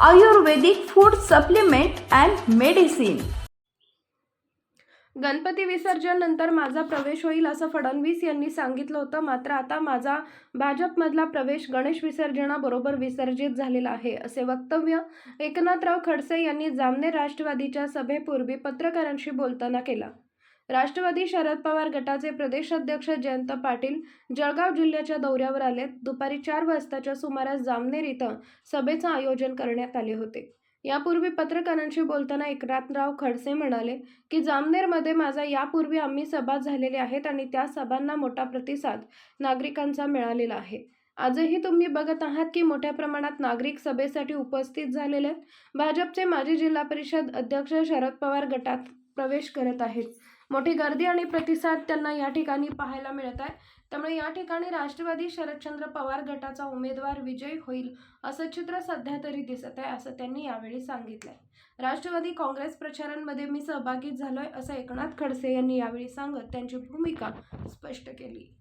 Ayurvedic food supplement and medicine Ganpati विसर्जन नंतर माझा प्रवेश होईल असं फडणवीस यांनी सांगितलं होतं. मात्र आता माझा भाजपमधला प्रवेश गणेश विसर्जनाबरोबर विसर्जित झालेला आहे असे वक्तव्य एकनाथराव खडसे यांनी जामनेर राष्ट्रवादीच्या सभेपूर्वी पत्रकारांशी बोलताना केला. राष्ट्रवादी शरद पवार गटाचे प्रदेशाध्यक्ष जयंत पाटील जळगाव जिल्ह्याच्या दौऱ्यावर आले दुपारी चार वाजताच्या सुमारास जामनेर इथं सभेचं आयोजन करण्यात आले होते. यापूर्वी पत्रकारांशी बोलताना एकनाथराव खडसे म्हणाले की जामनेरमध्ये माझा यापूर्वी आम्ही सभा झालेल्या आहेत आणि त्या सभांना मोठा प्रतिसाद नागरिकांचा मिळालेला आहे. आजही तुम्ही बघत आहात की मोठ्या प्रमाणात नागरिक सभेसाठी उपस्थित झालेले आहेत. भाजपचे माजी जिल्हा परिषद अध्यक्ष शरद पवार गटात प्रवेश करत आहेत. मोठी गर्दी आणि प्रतिसाद त्यांना या ठिकाणी पाहायला मिळत आहे. त्यामुळे या ठिकाणी राष्ट्रवादी शरदचंद्र पवार गटाचा उमेदवार विजयी होईल असं चित्र सध्या तरी दिसत आहे असं त्यांनी यावेळी सांगितलंय. राष्ट्रवादी काँग्रेस प्रचारांमध्ये मी सहभागी झालोय असं एकनाथ खडसे यांनी यावेळी सांगत त्यांची भूमिका स्पष्ट केली.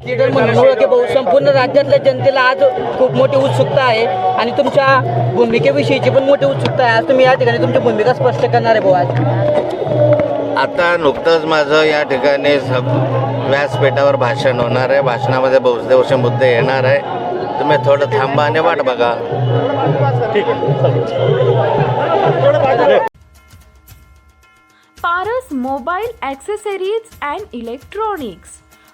भाऊ संपूर्ण राज्यातल्या जनतेला आज खूप मोठी उत्सुकता आहे आणि तुमच्या भूमिकेविषयीची पण मोठी उत्सुकता आहे. आज तुम्ही या ठिकाणी तुमची भूमिका स्पष्ट करणार आहे भाऊ आज. आता नुकतंच माझं या ठिकाणी व्यासपीठावर भाषण होणार आहे. भाषणामध्ये बहुदेवशी मुद्दे येणार आहे. तुम्ही थोडं थांबा आणि वाट बघा. Paras mobile accessories and electronics.